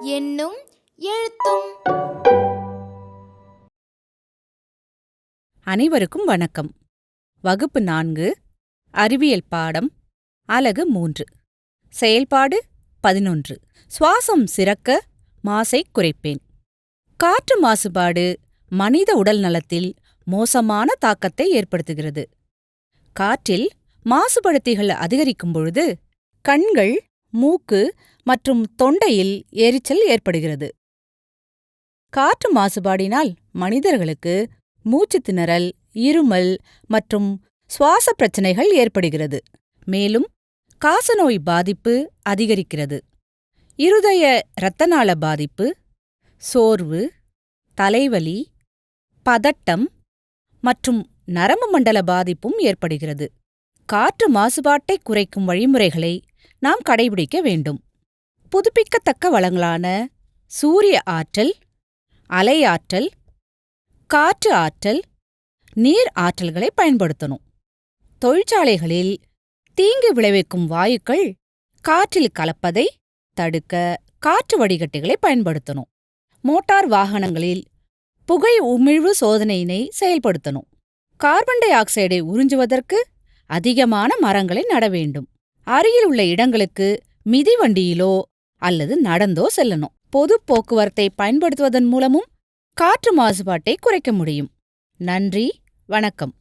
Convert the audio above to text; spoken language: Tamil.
என்னும் எழுத்தும் அனைவருக்கும் வணக்கம். வகுப்பு நான்கு அறிவியல் பாடம் அலகு மூன்று. செயல்பாடு பதினொன்று. சுவாசம் சிறக்க மாசை குறைப்பேன். காற்று மாசுபாடு மனித உடல் நலத்தில் மோசமான தாக்கத்தை ஏற்படுத்துகிறது. காற்றில் மாசுபடுத்திகள் அதிகரிக்கும் பொழுது கண்கள் மூக்கு மற்றும் தொண்டையில் எரிச்சல் ஏற்படுகிறது. காற்று மாசுபாடினால் மனிதர்களுக்கு மூச்சுத் திணறல் இருமல் மற்றும் சுவாச பிரச்சனைகள் ஏற்படுகிறது. மேலும் காசநோய் பாதிப்பு அதிகரிக்கிறது. இருதய இரத்தநாள பாதிப்பு சோர்வு தலைவலி பதட்டம் மற்றும் நரம்பு மண்டல பாதிப்பும் ஏற்படுகிறது. காற்று மாசுபாட்டை குறைக்கும் வழிமுறைகளை நாம் கடைபிடிக்க வேண்டும். புதுப்பிக்கத்தக்க வளங்களான சூரிய ஆற்றல் அலையாற்றல் காற்று ஆற்றல் நீர் ஆற்றல்களை பயன்படுத்தணும். தொழிற்சாலைகளில் தீங்கு விளைவிக்கும் வாயுக்கள் காற்றில் கலப்பதை தடுக்க காற்று வடிகட்டிகளை பயன்படுத்தணும். மோட்டார் வாகனங்களில் புகை உமிழ்வு சோதனையினை செயல்படுத்தணும். கார்பன் டை ஆக்சைடை உறிஞ்சுவதற்கு அதிகமான மரங்களை நட வேண்டும். அருகில் உள்ள இடங்களுக்கு மிதிவண்டியிலோ அல்லது நடந்தோ செல்லணும். பொது போக்குவரத்தை பயன்படுத்துவதன் மூலமும் காற்று மாசுபாட்டை குறைக்க முடியும். நன்றி வணக்கம்.